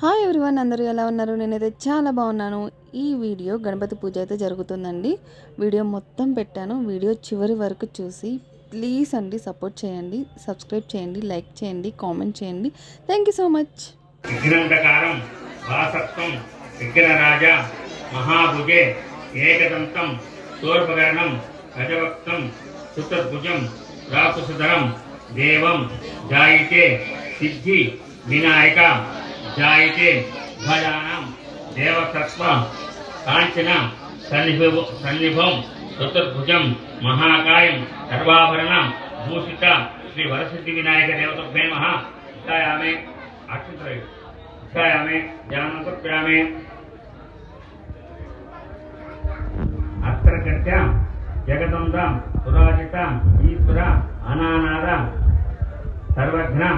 Hi everyone అందరూ ఎలా ఉన్నారు? నేనైతే చాలా బాగున్నాను. ఈ వీడియో గణపతి పూజ అయితే జరుగుతుందండి. వీడియో మొత్తం పెట్టాను. వీడియో చివరి వరకు చూసి ప్లీజ్ అండి సపోర్ట్ చేయండి సబ్స్క్రైబ్ చేయండి లైక్ చేయండి కామెంట్ చేయండి. Thank you so much. మహాభుజే ఏకదంతం గజవక్తం రాకుసుధరం దేవం జాయితే సిద్ధి వినాయక జాయితే భజానం దేవతత్వ కాంచన సన్నిభవ సన్నిభం చతుర్భుజం మహాకాయం సర్వాభరణ భూషిత శ్రీ వరసిద్ధి వినాయక దేవతభ్యే నమః ధ్యాయామి అక్షంతరై ధ్యాయామి ధ్యానం కృప్యామి అస్త్రకర్త జగదంబ సురాజిత ఈశ్వర అనానాద సర్వజ్ఞం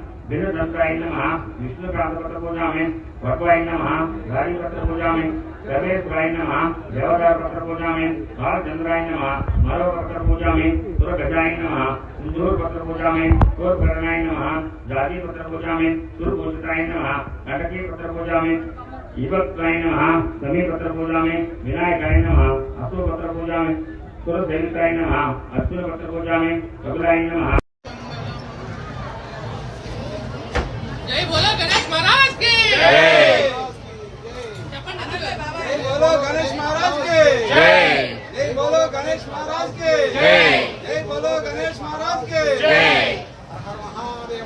बिरुदंत्राय नमः विष्णुकांतपत्र पूजा में वटवाय नमः पूजा में प्रवेशवाय नमः देवदार पत्र पूजा में पूजा में सुरगजाय नमः सिंदूर पत्र पूजा में सूर्यकरणाय नमः जाति पत्र पूजा में सूर्यपूजिताय नमः नटकी पत्र पूजा में युवत्वाय नमः समी पत्र में विनायकाय नमः असुर पत्र पूजा में सुरसेविताय नमः अश्विन जय बोलो गणेश महाराज की जय बोलो गणेश महाराज के जय जय बोलो गणेश महाराज के। जय। जय बोलो गणेश महाराज के। जय। महादेव